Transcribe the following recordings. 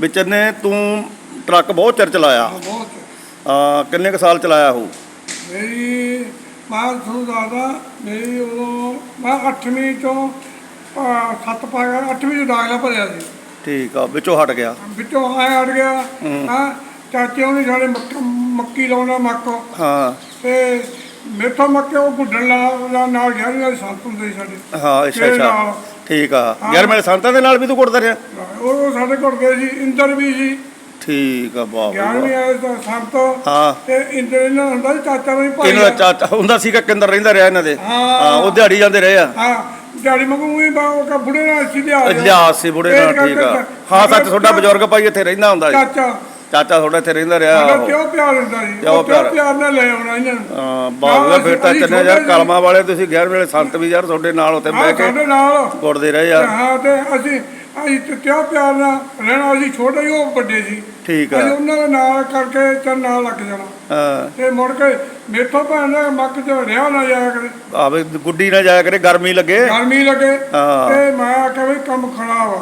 ਵਿਚਨੇ ਤੂੰ ਟਰੱਕ ਬਹੁਤ ਚਿਰ ਚਲਾਇਆ। ਬਹੁਤ ਆ ਕਿੰਨੇ ਕੁ ਸਾਲ ਚਲਾਇਆ ਹੋ ਮੇਰੀ ਮੈਂ ਤੁਹਾਨੂੰ ਦੱਸਦਾ ਮੇਰੀ ਉਦੋਂ ਮੈਂ 8ਵੀਂ ਚੋਂ ਅਹ, ਸੱਤ ਪਾ ਗਿਆ 8ਵੀਂ ਚੋਂ ਦਾਖਲਾ ਭਰਿਆ ਸੀ। ਠੀਕ ਆ ਵਿੱਚੋਂ ਹਟ ਗਿਆ। ਵਿੱਚੋਂ ਆਇਆ ਹਟ ਗਿਆ। ਹਾਂ। ਚਾਚੇ ਉਹਨੇ ਸਾਡੇ ਮੱਕ ਮੱਕੀ ਲਾਉਣਾ ਮੱਕ। ਹਾਂ। ਤੇ ਮੇਥੋਂ ਮੱਕੇ ਉਹ ਗੁੱਡਣ ਲਾ ਨਾਲ ਗਿਆ ਨਾਲ ਸੰਤ ਹੁੰਦੇ ਸੀ ਸਾਡੇ। ਹਾਂ ਅੱਛਾ ਅੱਛਾ। ਨਾਲ। ਠੀਕ ਆ। ਯਾਰ ਮੇਰੇ ਸੰਤਾਂ ਦੇ ਨਾਲ ਵੀ ਤੂੰ ਕੁੱਟਦਾ ਰਿਹਾ। ਉਹ ਸਾਡੇ ਕੋਲ ਗਏ ਸੀ ਇੰਦਰ ਵੀ ਸੀ। ਠੀਕ ਆ ਵਾਹ ਗਿਆਨ ਵੀ ਵਾਹ। ਸੰਤ। ਹਾਂ। ਤੇ ਇੰਦਰ ਇਹਨਾਂ ਦਾ ਹੁੰਦਾ ਸੀ ਚਾਚਾ ਵੀ ਭਾਈ ਇਹਨਾਂ ਦਾ ਚਾਚਾ ਹੁੰਦਾ ਸੀਗਾ ਕਿੰਦਰ ਰਹਿੰਦਾ ਰਿਹਾ ਇਹਨਾਂ ਦੇ। ਹਾਂ। ਹਾਂ ਉਹ ਦਿਹਾੜੀ ਜਾਂਦੇ ਰਹੇ ਆ। ਹਾਂ ਡੈਡੀ ਮੰਗੂ ਵੀ ਬਾ ਉਹ ਕਾ ਬੁੜੇ ਨਾਲ ਸੀ ਲਿਆ ਲਿਆਸ ਸੀ ਬੁੜੇ ਨਾਲ ਠੀਕ ਆ। ਹਾਂ ਸੱਚ ਤੁਹਾਡਾ ਬਜ਼ੁਰਗ ਭਾਈ ਇੱਥੇ ਰਹਿੰਦਾ ਹੁੰਦਾ ਸੀ। ਚਾਚਾ। ਚਾਚਾ ਤੁਹਾਡਾ ਇੱਥੇ ਰਹਿੰਦਾ ਰਿਹਾ। ਸਾਡਾ। ਕਿਉਂ ਪਿਆਰ ਹੁੰਦਾ ਸੀ ਕਿਉਂ ਉਹ ਕਿਉਂ ਪਿਆਰ? ਪਿਆਰ ਨਾਲ ਲੈ ਆਉਣਾ ਇਹਨਾਂ ਨੂੰ? ਹਾਂ ਬਾਬਾ ਫਿਰ ਤਾਂ ਅਸੀਂ ਚੱਲਿਆ ਯਾਰ ਛੋਟੇ। ਕਲਮਾਂ ਵਾਲੇ ਤੁਸੀਂ 11 ਵੇਲੇ ਸੰਤ ਵੀ ਯਾਰ ਤੁਹਾਡੇ ਨਾਲ ਉੱਥੇ ਬਹਿ ਕੇ ਸਾਡੇ ਨਾਲ। ਕੁੱਟਦੇ ਰਹੇ ਯਾਰ। ਹਾਂ ਤੇ ਅਸੀਂ ਅਸੀਂ ਤੇ ਕਿਉਂ ਪਿਆਰ ਨਾਲ ਰਹਿਣਾ? ਅਸੀਂ ਛੋਟੇ ਹੀ ਉਹ ਵੱਡੇ ਸੀ ਠੀਕ ਅਸੀਂ ਆ ਉਹਨਾਂ ਦੇ ਨਾਲ ਕਰਕੇ ਚੱਲ ਨਾਲ ਲੱਗ ਜਾਣਾ। ਹਾਂ। ਤੇ ਮੁੜ ਕੇ ਮੇਥੋਂ ਭੈਣ ਦਾ ਮੱਕ ਚ ਰਿਹਾ ਨਾ ਜਾਇਆ ਕਰੇ। ਆਵੇ ਗੁੱਡੀ ਨਾ ਜਾਇਆ ਕਰੇ ਗਰਮੀ ਲੱਗੇ। ਗਰਮੀ ਲੱਗੇ। ਹਾਂ। ਤੇ ਮੈਂ ਆਖਿਆ ਵੀ ਕੰਮ ਖਰਾਬ ਆ।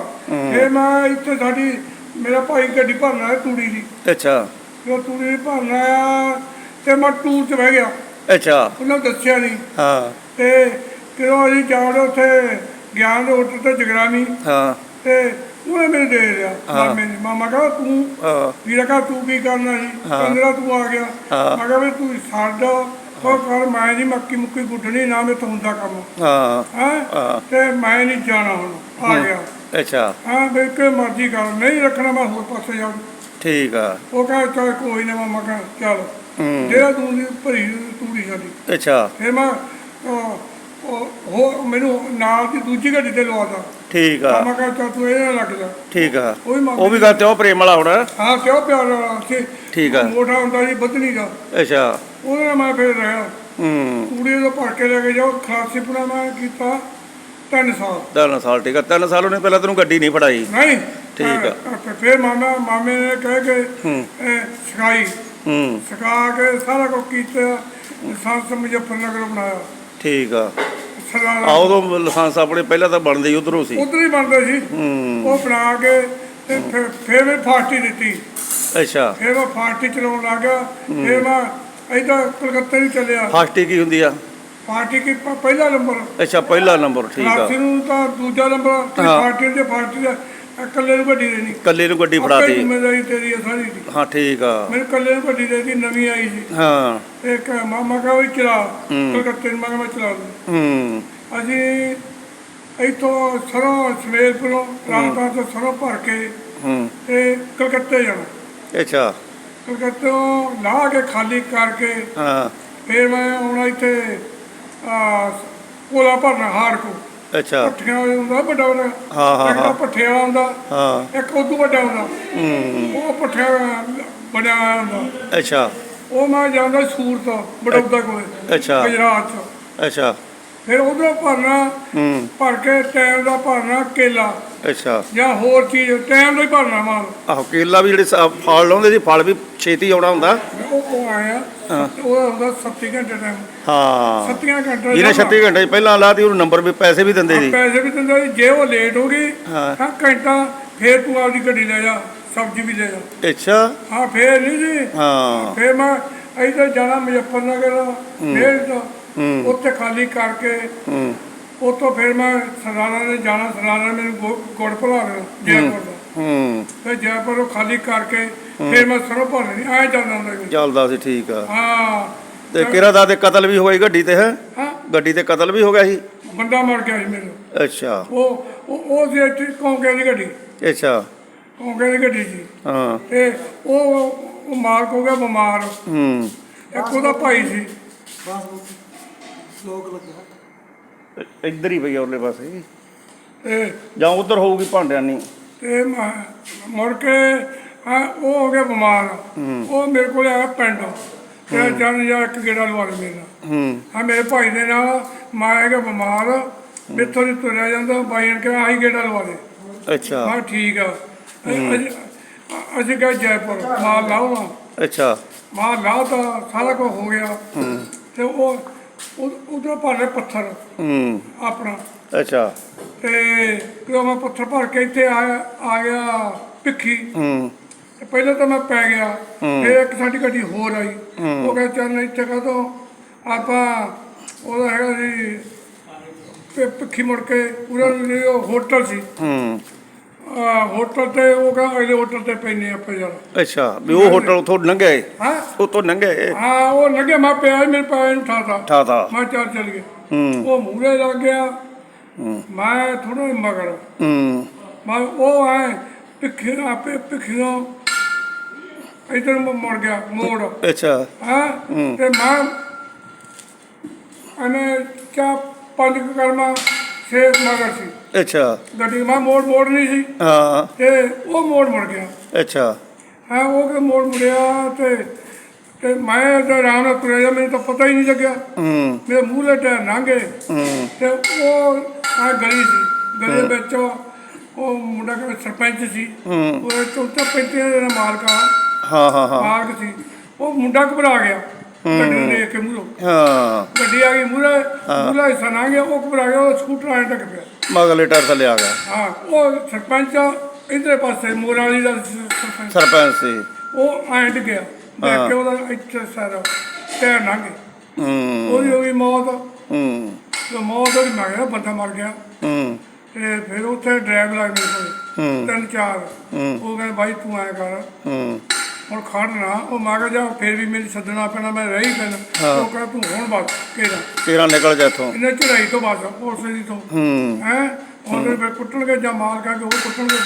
ਫਿਰ ਮੈਂ ਇੱਥੇ ਸਾਡੀ ਮੇਰਾ ਭਾਈ ਗੱਡੀ ਭਰਨਾ ਹੈ ਤੂੜੀ ਦੀ। ਅੱਛਾ। ਜੋ ਤੂੜੀ ਭਰਨਾ ਆ ਤੇ ਮੈਂ ਟੂਰ ਚ ਬਹਿ ਗਿਆ। ਅੱਛਾ। ਉਹਨਾਂ ਦੱਸਿਆ ਨਹੀਂ ਹਾਂ। ਤੇ ਕਿਉਂ ਅਸੀਂ ਜਾਣ ਉੱਥੇ ਗਿਆਨ ਦੇ ਹੋਟਲ ਤੇ ਜਗਰਾਮੀ ਹਾਂ। ਤੇ ਉਹਨੇ ਮੈਨੂੰ ਦੇ ਲਿਆ। ਮਾਮੇ ਨੇ। ਮਾਮਾ ਕਹਾ ਤੂੰ ਵੀਰਾ ਕਹਾ ਤੂੰ ਕੀ ਕਰਨਾ ਸੀ? ਕਹਿੰਦਾ ਤੂੰ ਆ ਗਿਆ। ਮੈਂ ਕਿਹਾ ਵੀ ਤੂੰ ਛੱਡ ਉਹ ਕਰ ਮੈਂ ਨਹੀਂ ਮੱਕੀ ਮੁੱਕੀ ਗੁੱਟਣੀ ਨਾ ਮੈਂ ਤੋਂ ਹੁੰਦਾ ਕੰਮ। ਹੈ। ਹਾਂ। ਤੇ ਮੈਂ ਨਹੀਂ ਜਾਣਾ ਹੁਣ। ਆ ਗਿਆ। ਅੱਛਾ। ਹਾਂ ਕਿ ਮਰਜ਼ੀ ਕਰ ਨਹੀਂ ਰੱਖਣਾ ਮੈਂ ਹੋਰ ਪਾਸੇ ਜਾ ਠੀਕ ਆ। ਉਹ ਕਹਾ ਚੱਲ ਕੋਈ ਨਾ ਮਾਮਾ ਕਹਾ ਚੱਲ। ਜਿਹੜਾ ਤੂੰ ਭਰੀ ਤੂੜੀ ਸਾਡੀ। ਅੱਛਾ। ਫਿਰ ਮੈਂ ਉਹ- ਮੈਨੂੰ ਨਾਲ ਦੀ ਦੂਜੀ ਗੱਡੀ ਤੇ ਲਵਾਤਾ ਠੀਕ ਆ। ਮਾਮਾ ਕਹਾ ਚੱਲ ਤੂੰ ਨਾਲ ਲੱਗ ਜਾ। ਠੀਕ ਆ। ਉਹ ਵੀ ਗੱਲ ਤੇ ਉਹ ਪ੍ਰੇਮ ਵਾਲਾ ਹੋਣਾ। ਹਾਂ ਕਿਉਂ ਪਿਆਰ ਵਾਲਾ ਸੀ ਠੀਕ ਆ। ਮੋਟਾ ਹੁੰਦਾ ਸੀ ਬਦਨੀ ਦਾ। ਅੱਛਾ। ਉਹਦੇ ਨਾਲ ਮੈਂ ਫਿਰ ਰਿਹਾ ਹੂੰ। ਤੂੜੀ ਤੋਂ ਭਰ ਕੇ ਲੈ ਕੇ ਜਾਓ ਖਲਾਸੀ ਪੁਣਾ ਮੈਂ ਕੀਤਾ। ਤਿੰਨ ਸਾਲ। ਤਿੰਨ ਸਾਲ ਠੀਕ ਆ। ਤਿੰਨ ਸਾਲ ਉਹਨੇ ਪਹਿਲਾਂ ਤੈਨੂੰ ਗੱਡੀ ਨਹੀਂ ਫੜਾਈ। ਨਹੀਂ। ਠੀਕ ਆ। ਤੇ ਫਿਰ ਮਾਮਾ ਮਾਮੇ ਨੇ ਕਹਿ ਕੇ ਹੂੰ। ਇਹ ਸਿਖਾਈ। ਹੂੰ। ਸਿਖਾ ਕੇ ਸਾਰਾ ਕੁਝ ਕੀਤਾ ਸੰਤ ਮੁਜ਼ੱਫਰਨਗਰ ਬਣਾਇਆ। ਠੀਕ ਆ। ਆ ਉਦੋਂ ਲਾਇਸੈਂਸ ਆਪਣੇ ਪਹਿਲਾਂ ਤਾਂ ਬਣਦੇ ਹੀ ਉਧਰੋਂ ਸੀ। ਉਧਰ ਹੀ ਬਣਦਾ ਸੀ। ਹੂੰ। ਉਹ ਬਣਾ ਕੇ ਤੇ ਫਿਰ- ਫਿਰ ਮੈਂ ਫਾਸਟੀ ਦਿੱਤੀ। ਅੱਛਾ। ਫਿਰ ਮੈਂ ਫਾਸਟੀ ਚਲਾਉਣ ਲੱਗਾ ਫਿਰ ਮੈਂ ਇੱਧਰ ਕਲਕੱਤੇ ਨੂੰ ਚੱਲਿਆ। ਫਾਸਟੀ ਕੀ ਹੁੰਦੀ ਆ? ਪਾਰਟੀ ਕੀ ਪ- ਪਹਿਲਾ ਨੰਬਰ। ਅੱਛਾ ਪਹਿਲਾ ਨੰਬਰ ਠੀਕ ਆ। ਕਲਾਸੀ ਨੂੰ ਤਾਂ ਦੂਜਾ ਨੰਬਰ ਤੇ ਹਾਂ। ਪਾਰਟੀ ਦੇ ਪਾਰਟੀ ਦਾ ਇਕੱਲੇ ਨੂੰ ਗੱਡੀ ਦੇਣੀ। ਕੱਲੇ ਨੂੰ ਗੱਡੀ ਆਪੇ ਫੜਾਤੀ। ਜ਼ਿੰਮੇਵਾਰੀ ਤੇਰੀ ਹੈ ਸਾਰੀ। ਦੀ ਹਾਂ ਠੀਕ ਆ। ਮੈਨੂੰ ਇਕੱਲੇ ਨੂੰ ਗੱਡੀ ਦੇ ਦੀ ਨਵੀਂ ਆਈ ਸੀ। ਹਾਂ। ਇੱਕ ਮਾਮਾ ਕਹਾ ਵੀ ਚਲਾ। ਹੂੰ। ਕਲਕੱਤੇ ਨੂੰ ਮੈਂ ਕਿਹਾ ਮੈਂ ਚਲਾ ਦੂੰ। ਹੂੰ। ਅਸੀਂ ਇੱਥੋਂ ਸਰੋਂ ਸਵੇਰਪੁਰੋਂ ਰਾਤਾਂ ਤੋਂ ਸਰੋਂ ਭਰ ਕੇ ਹੂੰ। ਤੇ ਕਲਕੱਤੇ ਜਾਣਾ। ਅੱਛਾ। ਕਲਕੱਤੋਂ ਲਾ ਕੇ ਖਾਲੀ ਕਰਕੇ ਹਾਂ। ਫਿਰ ਮੈਂ ਆਉਣਾ ਇੱਥੇ ਕੋਲਾ ਭਰਨਾ ਹਾਰ ਕੋ। ਅੱਛਾ। ਪੱਠਿਆਂ ਵਾਲਾ ਹੁੰਦਾ ਵੱਡਾ ਵੱਡਾ ਹਾਂ, ਹਾਂ, ਤਾਂ ਹਾਂ। ਪੱਠਿਆਂ ਵਾਲਾ ਹੁੰਦਾ ਹਾਂ। ਇੱਕ ਉਦੋਂ ਵੱਡਾ ਹੁੰਦਾ। ਹੂੰ। ਉਹ ਪੱਠਿਆਂ ਵਾਲਾ ਬਣਿਆ ਹੋਇਆ ਹੁੰਦਾ। ਅੱਛਾ। ਉਹ ਮੈਂ ਜਾਂਦਾ ਸੂਰਤ ਬੜੌਦਾ ਕੋਲੇ ਅੱਛਾ। ਗੁਜਰਾਤ ਅੱਛਾ। ਫਿਰ ਉਧਰੋਂ ਭਰਨਾ ਹੂੰ। ਭਰ ਕੇ ਟਾਈਮ ਦਾ ਭਰਨਾ ਕੇਲਾ। ਅੱਛਾ। ਜਾਂ ਹੋਰ ਚੀਜ਼ ਟਾਈਮ ਦਾ ਹੀ ਭਰਨਾ ਮਾਲ। ਆਹੋ ਕੇਲਾ ਵੀ ਜਿਹੜੇ ਸ- ਫਲ ਲਾਉਂਦੇ ਸੀ ਫਲ ਵੀ ਛੇਤੀ ਆਉਣਾ ਹੁੰਦਾ। ਉਹ ਉਹ ਆਇਆ। ਉਹ ਹੁੰਦਾ 70 ਘੰਟੇ ਟਾਈਮ ਹਾਂ। 70 ਘੰਟੇ ਜਿਹਨੇ ਜਾਣਾ। 36 ਘੰਟੇ ਪਹਿਲਾਂ ਲਾਤੀ ਉਹਨੂੰ ਨੰਬਰ ਵੀ ਪੈਸੇ ਵੀ ਦਿੰਦੇ ਸੀ। ਪੈਸੇ ਵੀ ਦਿੰਦੇ ਸੀ। ਜੇ ਉਹ ਲੇਟ ਹੋ ਗਈ ਹਾਂ। ਤਾਂ ਘੰਟਾ ਫੇਰ ਤੂੰ ਆਪਦੀ ਗੱਡੀ ਲੈ ਜਾ ਸਬਜ਼ੀ ਵੀ ਲੈ ਜਾ। ਅੱਛਾ। ਹਾਂ ਫੇਰ ਨਹੀਂ ਜੀ। ਹਾਂ। ਫੇਰ ਮੈਂ ਇੱਧਰ ਜਾਣਾ ਮੁਜ਼ੱਫਰਨਗਰ। ਫੇਰ ਤੋਂ। ਉੱਥੇ ਖਾਲੀ ਕਰਕੇ ਉੱਥੋਂ ਫਿਰ ਮੈਂ ਸਰਦਾਰਾਂ ਨੇ ਜਾਣਾ ਸਰਦਾਰਾਂ ਨੇ ਮੈਨੂੰ ਗੁੜ ਭਰਾ ਦੇਣਾ ਜੈਪੁਰ ਦਾ ਹੂੰ। ਤੇ ਜੈਪੁਰ ਉਹ ਖਾਲੀ ਕਰਕੇ ਫਿਰ ਮੈਂ ਸਰੋਂ ਭਰ ਲੈਣੀ ਐਂ ਜਾਂਦਾ ਹੁੰਦਾ ਸੀ। ਚੱਲਦਾ ਸੀ ਠੀਕ ਆ। ਹਾਂ। ਤੇ ਕਿਹੜਾ ਦਾ ਤੇ ਕਤਲ ਵੀ ਹੋਈ ਗੱਡੀ ਤੇ ਹੈ? ਹਾਂ। ਗੱਡੀ ਤੇ ਕਤਲ ਵੀ ਹੋ ਗਿਆ ਸੀ? ਬੰਦਾ ਮਰ ਗਿਆ ਸੀ ਮੈਨੂੰ ਅੱਛਾ। ਉਹ ਉਹ ਇੱਥੇ ਕੌਂਕੇ ਦੀ ਗੱਡੀ। ਅੱਛਾ। ਕੌਂਕੇ ਦੀ ਗੱਡੀ ਸੀ। ਹਾਂ। ਤੇ ਉਹ ਮਾਲਕ ਹੋ ਗਿਆ ਬਿਮਾਰ। ਹੂੰ। ਇੱਕ ਉਹਦਾ ਭਾਈ ਸੀ। ਇ- ਇੱਧਰ ਹੀ ਪਈ ਉਹਲੇ ਪਾਸੇ। ਤੇ ਜਾਂ ਉਧਰ ਹੋਊਗੀ ਭਾਂਡਿਆਂ ਨਹੀਂ ਤੇ ਮੈਂ ਮੁੜ ਕੇ ਹਾਂ ਉਹ ਹੋ ਗਿਆ ਬਿਮਾਰ। ਉਹ ਮੇਰੇ ਕੋਲ ਆਇਆ ਪਿੰਡ। ਤੇ ਜਨ ਜਾ ਇੱਕ ਗੇੜਾ ਲਵਾ ਦੇ ਮੇਰੇ ਨਾਲ। ਹੂੰ। ਮੇਰੇ ਭਾਈ ਦੇ ਨਾਲ ਮੈਂ ਹੈਗਾ ਬਿਮਾਰ। ਮਿੱਥੋਂ ਦੀ ਤੁਰਿਆ ਜਾਂਦਾ ਬਾਈ ਨੇ ਕਿਹਾ ਆਹੀ ਗੇੜਾ ਲਵਾ ਦੇ। ਅੱਛਾ। ਹਾਂ ਠੀਕ ਆ। ਅਸੀਂ- ਅਸੀਂ ਗਏ ਜੈਪੁਰ ਮਾਲ ਲਾਉਣਾ ਅੱਛਾ। ਮਾਲ ਲਾਉ ਤਾਂ ਸਾਰਾ ਕੁਝ ਹੋ ਗਿਆ। ਤੇ ਉਹ ਉਧਰ ਭਾਲੇ ਪੱਥਰ। ਹੂੰ। ਆਪਣਾ। ਅੱਛਾ। ਤੇ ਜਦੋਂ ਮੈਂ ਪੱਥਰ ਭਰ ਕੇ ਇੱਥੇ ਆਇਆ ਆ ਗਿਆ ਭਿੱਖੀ। ਹੂੰ। ਤੇ ਪਹਿਲਾਂ ਤਾਂ ਮੈਂ ਪੈ ਗਿਆ। ਫਿਰ ਇੱਕ ਸਾਡੀ ਗੱਡੀ ਹੋਰ ਆਈ। ਉਹ ਕਹਿੰਦਾ ਚੱਲ ਇੱਥੇ ਕਦੋਂ ਆਪਾਂ ਉਹਦਾ ਹੈਗਾ ਜੀ ਭਿੱਖੀ ਮੁੜ ਕੇ ਪੂਰਾ ਜਿਹੜੀ ਉਹ ਹੋਟਲ ਸੀ। ਹੂੰ। ਹੋਟਲ ਤੇ ਉਹ ਕਹਿੰਦਾ ਅਗਲੇ ਹੋਟਲ ਤੇ ਪੈਨੇ ਆਪਾਂ ਯਾਰ ਅੱਛਾ ਵੀ ਉਹ ਹੋਟਲ ਉਥੋਂ ਲੰਘਿਆ ਏ? ਹਾਂ। ਉਤੋਂ ਲੰਘਿਆ ਏ? ਹਾਂ ਉਹ ਲੱਗਿਆ ਮੈਂ ਪਿਆ ਮੇਰੇ ਪਾਏ ਨੂੰ ਠਾਤਾ ਠਾਤਾ ਮੈਂ ਚੱਲ ਚੱਲ ਗਿਆ ਹੂੰ। ਉਹ ਮੂਹਰੇ ਲੱਗ ਗਿਆ। ਮੈਂ ਥੋੜਾ ਮਗਰ। ਹੂੰ। ਮੈਂ ਉਹ ਆਏ ਪਿੱਖੇ ਆਪੇ ਪਿੱਖਿਓ ਇਧਰ ਮੁੜ ਗਿਆ ਮੋੜ। ਅੱਛਾ। ਹਾਂ? ਤੇ ਮੈਂ ਅਨੇ ਚਾ ਪੰਜ ਕਰਮਾ ਛੇ ਮਗਰ ਸੀ। ਅੱਛਾ। ਗੱਡੀ ਮੈਂ ਮੋੜ ਮੋੜ ਨਹੀਂ ਸੀ। ਹਾਂ। ਤੇ ਉਹ ਮੋੜ ਮੁੜ ਗਿਆ। ਅੱਛਾ। ਹਾਂ ਉਹ ਕਿ ਮੋੜ ਮੁੜਿਆ ਤੇ ਤੇ ਮੈਂ ਤਾਂ ਆਰਾਮ ਨਾਲ ਤੁਰਿਆ ਮੈਨੂੰ ਤਾਂ ਪਤਾ ਹੀ ਨਹੀਂ ਲੱਗਿਆ। ਹੂੰ। ਮੇਰੇ ਮੂਹਰੇ ਟਾਇਰ ਲੰਘੇ। ਹੂੰ। ਤੇ ਉਹ ਆ ਗਲੀ ਸੀ। ਗਲੀ ਵਿੱਚ ਉਹ ਮੁੰਡਾ ਕਿ ਸਰਪੰਚ ਸੀ। ਹੂੰ। ਉਹ ਚੌਥਾ ਪੈਂਤੀਆਂ ਦਾ ਮਾਲਕ ਆ। ਹਾਂ ਹਾਂ ਹਾਂ। ਮਾਲਕ ਸੀ। ਉਹ ਮੁੰਡਾ ਘਬਰਾ ਗਿਆ। ਗੱਡੀ ਨੂੰ ਦੇਖ ਕੇ ਮੂਹਰੋਂ। ਹਾਂ। ਗੱਡੀ ਆ ਗਈ ਮੂਹਰੇ ਮੂਹਰੇ ਹਿੱਸਾ ਨਾ ਗਿਆ। ਉਹ ਘਬਰਾ ਗਿਆ ਉਹ ਸਕੂਟਰ ਆਣ ਟੱਕ ਪਿਆ। ਮਗਲੇ ਟਾਇਰ ਥੱਲੇ ਆ ਗਿਆ। ਹਾਂ ਉਹ ਸਰਪੰਚ ਇਧਰੇ ਪਾਸੇ ਮੋਰਾਲੀ ਦਾ ਸਰਪੰਚ। ਸਰਪੰਚ ਸੀ। ਉਹ ਐਂ ਗਿਆ। ਕੇ ਉਹਦਾ ਇੱਥੇ ਸਾਰਾ ਟਾਇਰ ਲੰਘ ਗਿਆ ਹੂੰ। ਉਹਦੀ ਹੋ ਗਈ ਮੌਤ। ਹੂੰ। ਤੇ ਮੌਤ ਉਹਦੀ ਮਰ ਗਿਆ ਬੰਦਾ ਮਰ ਗਿਆ। ਹੂੰ। ਤੇ ਫਿਰ ਉੱਥੇ ਡਰਾਈਵਰ ਲੱਗ ਕੋਲ ਹੂੰ। ਤਿੰਨ ਚਾਰ। ਉਹ ਕਹਿੰਦੇ ਬਾਈ ਤੂੰ ਆਇਆ ਕਰ। ਹੂੰ। ਹੁਣ ਖੜਨਾ ਉਹ ਮੈਂ ਕਿਹਾ ਜਾ ਫਿਰ ਵੀ ਮੇਰੀ ਸੱਦਣਾ ਪੈਣਾ ਮੈਂ ਰਹੀ ਪੈਣਾ। ਉਹ ਕਹਿੰਦਾ ਤੂੰ ਹੁਣ ਬਸ ਕਿਹੜਾ? ਤੇਰਾ ਨਿਕਲ ਜਾ ਇੱਥੋਂ। ਇਹਨੇ ਚੜਾਈ ਤੋਂ ਬਸ ਉਸ ਦੀ ਤੋਂ। ਹੂੰ। ਹੈ? ਉਹਨੇ ਫਿਰ ਕੁੱਟਣਗੇ ਜਾਂ ਮਾਰ ਕਰਕੇ ਉਹ ਕੁੱਟਣਗੇ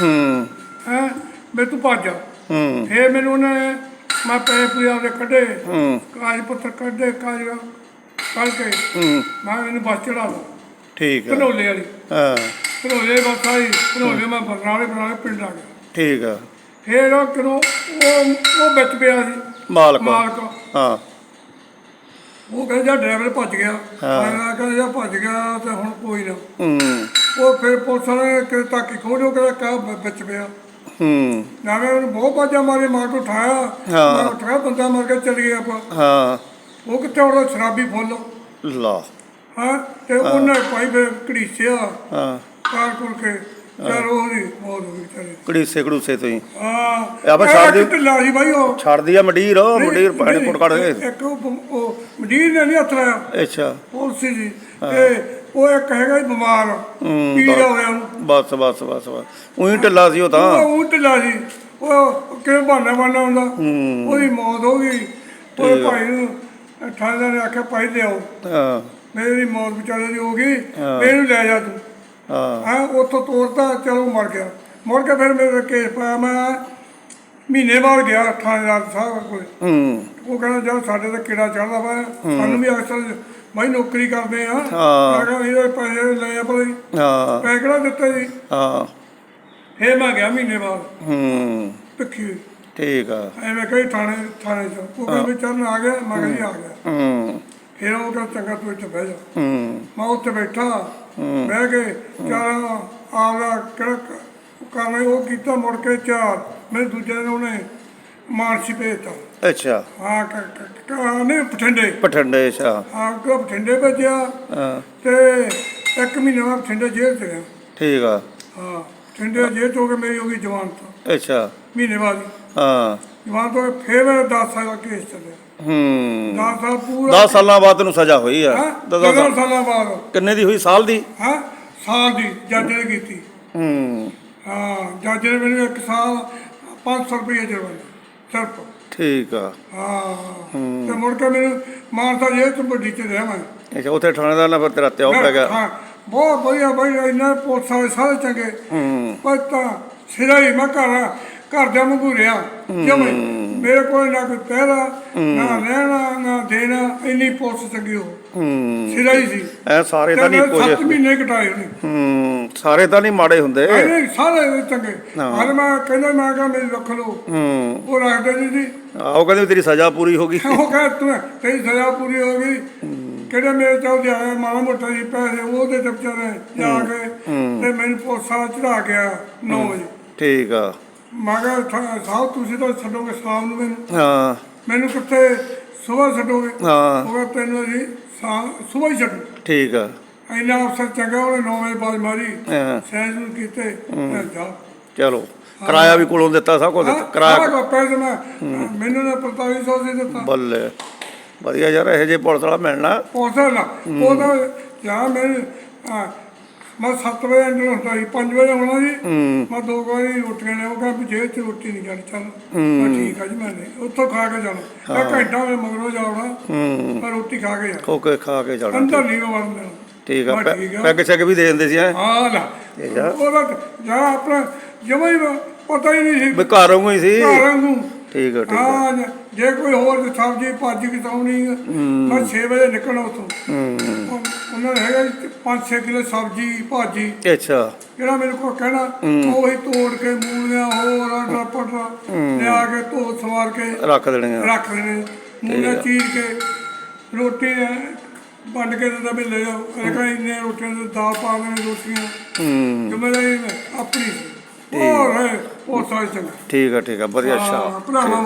ਹੂੰ। ਹੈ? ਮੈਂ ਤੂੰ ਭੱਜ ਜਾ। ਹੂੰ। ਫਿਰ ਮੈਨੂੰ ਉਹਨੇ ਮੈਂ ਪੈਸੇ ਪੂਰੇ ਆਪਦੇ ਕੱਢੇ। ਹੂੰ। ਕਾਗਜ਼ ਪੱਤਰ ਕੱਢੇ ਕਾਗਜ਼ ਕੱਢ ਕੇ। ਹੂੰ। ਮੈਂ ਇਹਨੂੰ ਬੱਸ ਚੜਾ ਦਾਂ। ਠੀਕ ਆ। ਧਨੋਲੇ ਵਾਲੀ। ਹਾਂ। ਧਨੋਲੇ ਬੱਸ ਆਈ ਮੈਂ ਬਰਨਾਲੇ ਬਰਨਾਲੇ ਪਿੰਡ ਆ ਗਿਆ। ਠੀਕ ਆ। ਫਿਰ ਉਹ ਕਿਦੋਂ ਉਹ ਉਹ ਵਿੱਚ ਪਿਆ ਸੀ। ਮਾਲਕ। ਮਾਲਕ। ਹਾਂ। ਉਹ ਕਹਿੰਦਾ ਡਰਾਈਵਰ ਭੱਜ ਗਿਆ। ਮੈਂ ਕਹਿੰਦਾ ਜਾ ਭੱਜ ਗਿਆ ਤੇ ਹੁਣ ਕੋਈ ਨਾ। ਹੂੰ। ਉਹ ਫਿਰ ਪੁਲਿਸ ਵਾਲੇ ਕਿ ਤਾਕੀ ਖੋਜੋ ਕਿ ਕਾ ਵਿੱਚ ਪਿਆ। ਹੂੰ। ਨਾ ਮੈਂ ਉਹਨੂੰ ਬਹੁਤ ਬਾਜਾ ਮਾਰੇ ਮਾਰ ਕੇ ਉਠਾਇਆ। ਮੈਂ ਉਠਾਇਆ ਬੰਦਾ ਮਾਰ ਕੇ ਚਲ ਗਿਆ ਆਪਾਂ। ਹਾਂ। ਉਹ ਕਿੱਥੇ ਉਹਦਾ ਸ਼ਰਾਬੀ ਫੁੱਲ। ਲਾ। ਹਾਂ? ਤੇ ਉਹਨੇ ਭਾਈ ਫਿਰ ਘੜੀਸਿਆ। ਹਾਂ। ਕਾਰ ਕੋਲ ਕੇ। ਉਹਦੀ ਬਹੁਤ ਹੋ ਗਈ ਚਲੇ। ਕੜੀਸੇ ਕੜੂਸੇ ਤੋਂ ਹੀ। ਹਾਂ। ਇਹ ਆਪਾਂ ਛੱਡ ਦਿਓ। ਢਿੱਲਾ ਸੀ ਭਾਈ ਉਹ। ਛੱਡਦੀ ਆ ਮੰਡੀਰ ਉਹ ਮੰਡੀਰ ਪਾਣੀ ਪੁੱਟ ਕੱਢ ਕੇ ਇੱਕ ਉਹ ਉਹ ਮਜੀਦ ਨੇ ਨਹੀਂ ਹੱਥ ਲਾਇਆ। ਅੱਛਾ। ਪੁਲਸੀ ਜੀ। ਤੇ ਉਹ ਇੱਕ ਹੈਗਾ ਹੀ ਬਿਮਾਰ। ਹੂੰ, ਪੀੜਾ ਹੋਇਆ ਉਹਨੂੰ ਬਸ ਬਸ ਬਸ ਬਸ। ਉਹੀ ਢਿੱਲਾ ਸੀ ਉਹ ਤਾਂ। ਉਹ ਢਿੱਲਾ ਸੀ। ਉਹ ਕਿਵੇਂ ਬਹਾਨਾ ਬਹਾਨਾ ਹੁੰਦਾ? ਉਹਦੀ ਮੌਤ ਹੋ ਗਈ। ਉਹ ਭਾਈ ਨੂੰ ਠਾਣਾ ਨੇ ਆਖਿਆ ਭਾਈ ਲਿਆਓ। ਹਾਂ। ਮੇਰੀ ਮੌਤ ਵਿਚਾਰੇ ਦੀ ਹੋ ਗਈ। ਮੈਨੂੰ ਲੈ ਜਾ ਤੂੰ। ਹਾਂ। ਹਾਂ ਉੱਥੋਂ ਤੋਰਤਾ ਚਲੋ ਮਰ ਗਿਆ। ਮੁੜ ਕੇ ਫਿਰ ਮੇਰੇ ਕੇਸ ਪਾਇਆ ਮੈਂ। ਮਹੀਨੇ ਬਾਅਦ ਗਿਆ ਥਾਣੇਦਾਰ ਸਾਹਿਬ ਕੋਲ। ਹੂੰ। ਉਹ ਕਹਿੰਦਾ ਜਦ ਸਾਡੇ ਤੇ ਕਿਹੜਾ ਚੜਦਾ ਵਾ ਸਾਨੂੰ ਵੀ ਅਕਸਰ ਮੈਂ ਨੌਕਰੀ ਕਰਦੇ ਆ। ਹਾਂ। ਮੈਂ ਕਿਹਾ ਇਹਦੇ ਪੈਸੇ ਲਏ ਆਪਾਂ ਜੀ। ਹਾਂ। ਪੈਸੇ ਕਿਹੜਾ ਦਿੱਤੇ ਜੀ? ਹਾਂ। ਫੇਰ ਮੈਂ ਗਿਆ ਮਹੀਨੇ ਬਾਅਦ। ਹੂੰ। ਭਿੱਖੀ ਠੀਕ ਆ। ਐਵੇਂ ਕਈ ਥਾਣੇ ਥਾਣੇ ਚ। ਉਹ ਕਹਿੰਦੇ ਚਰਨ ਆ ਗਿਆ ਮੈਂ ਕਿਹਾ ਜੀ ਆ ਗਿਆ। ਹੂੰ। ਫਿਰ ਉਹ ਕਹਿੰਦਾ ਚੰਗਾ ਤੂੰ ਇੱਥੇ ਬਹਿ ਜਾ। ਹੂੰ। ਮੈਂ ਉੱਥੇ ਬੈਠਾ। ਬਹਿ ਕੇ ਚਾਰ ਆਪਦਾ ਕਿਹੜਾ ਕ- ਕਰਨਾ ਸੀ ਉਹ ਕੀਤਾ ਮੁੜ ਕੇ ਚਾਰ ਮੈਨੂੰ ਦੂਜੇ ਦਿਨ ਉਹਨੇ ਮਾਰਸੀ ਭੇਜਤਾ। ਅੱਛਾ। ਹਾਂ ਕ- ਕ- ਕ- ਨਹੀਂ ਪਠੰਡੇ ਪਠੰਡੇ ਅੱਛਾ। ਹਾਂ ਕੋ ਬਠਿੰਡੇ ਭੇਜਿਆ ਹਾਂ। ਤੇ ਇੱਕ ਮਹੀਨਾ ਮੈਂ ਬਠਿੰਡੇ ਜੇਲ੍ਹ ਚ ਰਿਹਾ ਠੀਕ ਆ। ਹਾਂ ਬਠਿੰਡੇ ਜੇਲ੍ਹ ਹੋ ਕੇ ਮੇਰੀ ਹੋ ਗਈ ਜਵਾਨ ਤੋਂ ਅੱਛਾ। ਮਹੀਨੇ ਬਾਅਦ ਹੀ। ਹਾਂ ਜਵਾਨ ਤੋਂ ਫੇਰ ਮੇਰਾ 10 ਸਾਲ ਦਾ ਕੇਸ ਚੱਲਿਆ ਹੂੰ। 10 ਸਾਲ ਪੂਰਾ 10 ਸਾਲਾਂ ਬਾਅਦ ਤੈਨੂੰ ਸਜ਼ਾ ਹੋਈ ਆ। ਹਾਂ? ਦਸ- ਦਸ 10 ਸਾਲ ਸਾਲਾਂ ਬਾਅਦ। ਕਿੰਨੇ ਦੀ ਹੋਈ? ਸਾਲ ਦੀ? ਹਾਂ? ਸਾਲ ਦੀ ਜੱਜ ਨੇ ਕੀਤੀ। ਹੂੰ। ਹਾਂ ਜੱਜ ਨੇ ਮੈਨੂੰ ਇੱਕ ਸਾਲ 500 ਰੁਪਏ ਜੁਰਮਾਨਾ ਸਿਰਫ। ਠੀਕ ਆ। ਹਾਂ। ਤੇ ਮੁੜ ਕੇ ਮੈਨੂੰ ਮਾਨਸਾ ਜੇਲ੍ਹ ਚ ਵੱਡੀ ਚ ਰਿਹਾ ਮੈਂ। ਅੱਛਾ ਉੱਥੇ ਥਾਣੇਦਾਰ ਨਾਲ ਫਿਰ ਤੇਰਾ ਤਿਆਉ ਪੈ ਗਿਆ। ਹਾਂ ਬਹੁਤ ਵਧੀਆ ਬਈ ਇੰਨਾ ਪੁਲਿਸ ਵਾਲੇ ਸਾਰੇ ਚੰਗੇ। ਹੂੰ। ਪਰ ਤਾਂ ਸਿਰਾ ਹੀ ਮੈਂ ਘਰ ਘਰਦਿਆਂ ਵਾਂਗੂ ਰਿਹਾ। ਜਿਵੇਂ ਮੇਰੇ ਕੋਲ ਨਾ ਕੋਈ ਪਹਿਰਾ ਨਾ ਰਹਿਣਾ ਨਾ ਦੇਣਾ ਇੰਨੀ ਪੁਲਿਸ ਚੰਗੀ ਹੋ। ਸਿਰਾ ਹੀ ਸੀ। ਐ ਸਾਰੇ ਤੇ ਤਾਂ ਨਹੀਂ ਮੈਂ ਸੱਤ ਜਿਹੇ ਮਹੀਨੇ ਕਟਾਏ ਉਹਨੇ। ਹੂੰ ਸਾਰੇ ਤਾਂ ਨਹੀਂ ਮਾੜੇ ਹੁੰਦੇ। ਨਹੀਂ ਸਾਰੇ ਚੰਗੇ। ਹਰ ਮੈਂ ਕਹਿੰਦਾ ਮੈਂ ਕਿਹਾ ਮੇਰੀ ਰੱਖ ਲਓ। ਹੂੰ। ਉਹ ਰੱਖਦੇ ਨਹੀਂ ਸੀ। ਆਹ ਉਹ ਕਹਿੰਦੇ ਤੇਰੀ ਸਜ਼ਾ ਪੂਰੀ ਹੋ ਗਈ। ਉਹ ਕਹੇ ਤੂੰ ਤੇਰੀ ਸਜ਼ਾ ਪੂਰੀ ਹੋ ਗਈ। ਕਿਹੜੇ ਮੇਰੇ ਦੇ ਆਇਆ ਮਾੜਾ ਮੋਟਾ ਜੀ ਪੈਸੇ ਉਹਦੇ ਤੇ ਵਿਚਾਰੇ ਜਾ ਕੇ ਤੇ ਮੈਨੂੰ ਪੁਲਿਸਾਂ ਚੜਾ ਗਿਆ 9 ਵਜੇ। ਠੀਕ ਆ। ਮੈਂ ਕਿਹਾ ਠਾ- ਸਾਹਿਬ ਤੁਸੀਂ ਤਾਂ ਛੱਡੋਗੇ ਸ਼ਾਮ ਨੂੰ ਮੈਨੂੰ। ਹਾਂ। ਮੈਨੂੰ ਕਿੱਥੇ ਸਵੇਰ ਛੱਡੋਗੇ? ਹਾਂ। ਉਹ ਕਹਿੰਦਾ ਤੈਨੂੰ ਜੀ ਸਵੇਰ ਹੀ ਛੱਡੂ। ਠੀਕ ਆ। ਇੰਨਾ ਅਫਸਰ ਚੰਗਾ ਉਹਨੇ 9 ਵਜੇ ਬਾਅਦ ਮਾਰੀ। ਹਾਂ। ਸੈਂਸ ਨੂੰ ਕੀਤੇ ਮੈਂ ਜਾ। ਚਲੋ ਕਿਰਾਇਆ ਵੀ ਕੋਲੋਂ ਦਿੱਤਾ ਸਭ ਕੁਝ ਕਿਰਾਇਆ ਪੈਸੇ ਮੈਂ ਮੈਨੂੰ ਨੇ 4500 ਦੇ ਦਿੱਤਾ। ਬੱਲੇ ਵਧੀਆ ਯਾਰ ਇਹੋ ਜਿਹੇ ਪੁਲਿਸ ਵਾਲਾ ਮਿਲਣਾ। ਪੌਸਾ ਨਾ ਉਹ ਤਾਂ ਜਾਂ ਮੈਂ ਮੈਂ 7 ਵਜੇ ਅੰਦਰ ਹੁੰਦਾ ਸੀ 5 ਵਜੇ ਆਉਣਾ ਜੀ ਮੈਂ ਦੋ ਵਾਰੀ ਰੋਟੀਆਂ ਲੈ ਉਹ ਕਹਿੰਦਾ ਵੀ ਜੇਬ 'ਚ ਰੋਟੀ ਨਹੀਂ ਜਾਣੀ ਚੱਲ। ਮੈਂ ਠੀਕ ਆ ਜੀ ਮੈਂ ਨਹੀਂ। ਉੱਥੋਂ ਖਾ ਕੇ ਜਾਣਾ। ਇੱਕ ਘੰਟਾ ਮੈਂ ਮਗਰੋਂ ਜਾਣਾ ਮੈਂ ਰੋਟੀ ਖਾ ਕੇ ਜਾਣਾ। ਓਕੇ ਖਾ ਕੇ ਜਾਣਾ ਅੰਦਰ ਨਹੀਂ ਵੜਨ ਠੀਕ ਆ ਮੈਂ। ਪੈਗ ਸ਼ੈਗ ਵੀ ਦੇ ਦਿੰਦੇ ਸੀ ਐ ਹਾਂ ਨਾ। ਉਹਦਾ ਜਾਂ ਆਪਣਾ ਜਮਾ ਹੀ ਪਤਾ ਹੀ ਨਹੀਂ ਸੀ। ਘਰ ਵਾਂਗੂ ਹੀ ਸੀ। ਘਰਾਂ ਨੂੰ ਠੀਕ ਆ ਠੀਕ ਆ। ਹਾਂ ਜੇ- ਕੋਈ ਹੋਰ ਸਬਜ਼ੀ ਭਾਜੀ ਕਿਤਾਉਣੀ ਮੈਂ 6 ਵਜੇ ਨਿਕਲਣਾ ਉੱਥੋਂ। ਉਹਨਾਂ ਨੇ ਹੈਗਾ 5-6 ਕਿਲੋ ਸਬਜ਼ੀ ਭਾਜੀ। ਅੱਛਾ। ਜਿਹੜਾ ਮੇਰੇ ਕੋਲ ਕਹਿਣਾ ਉਹੀ ਤੋੜ ਕੇ ਮੂਲੀਆਂ ਹੋਰ ਆਟਾ ਪਟਾ ਲਿਆ ਕੇ ਧੋ ਸਵਾਰ ਕੇ ਰੱਖ ਦੇਣੀਆਂ। ਰੱਖ ਲੈਣੇ ਮੂਲੀਆਂ ਚੀਰ ਕੇ ਰੋਟੀ ਵੰਡ ਕੇ ਦਿੰਦਾ ਵੀ ਲੈ ਜਾਓ। ਕਹਿੰਦਾ ਇੰਨੇ ਰੋਟੀਆਂ ਦੇ ਦਾਲ ਪਾ ਦੇਣੀ ਰੋਟੀਆਂ। ਹੂੰ। ਜ਼ਿੰਮੇਵਾਰੀ ਆਪਣੀ ਸੀ। ਹੋਰ ਹੈ ਉਹ ਸਾਰੀ ਚੰਗਾ। ਠੀਕ ਆ ਠੀਕ ਆ ਵਧੀਆ ਅੱਛਾ ਭਰਾਵਾਂ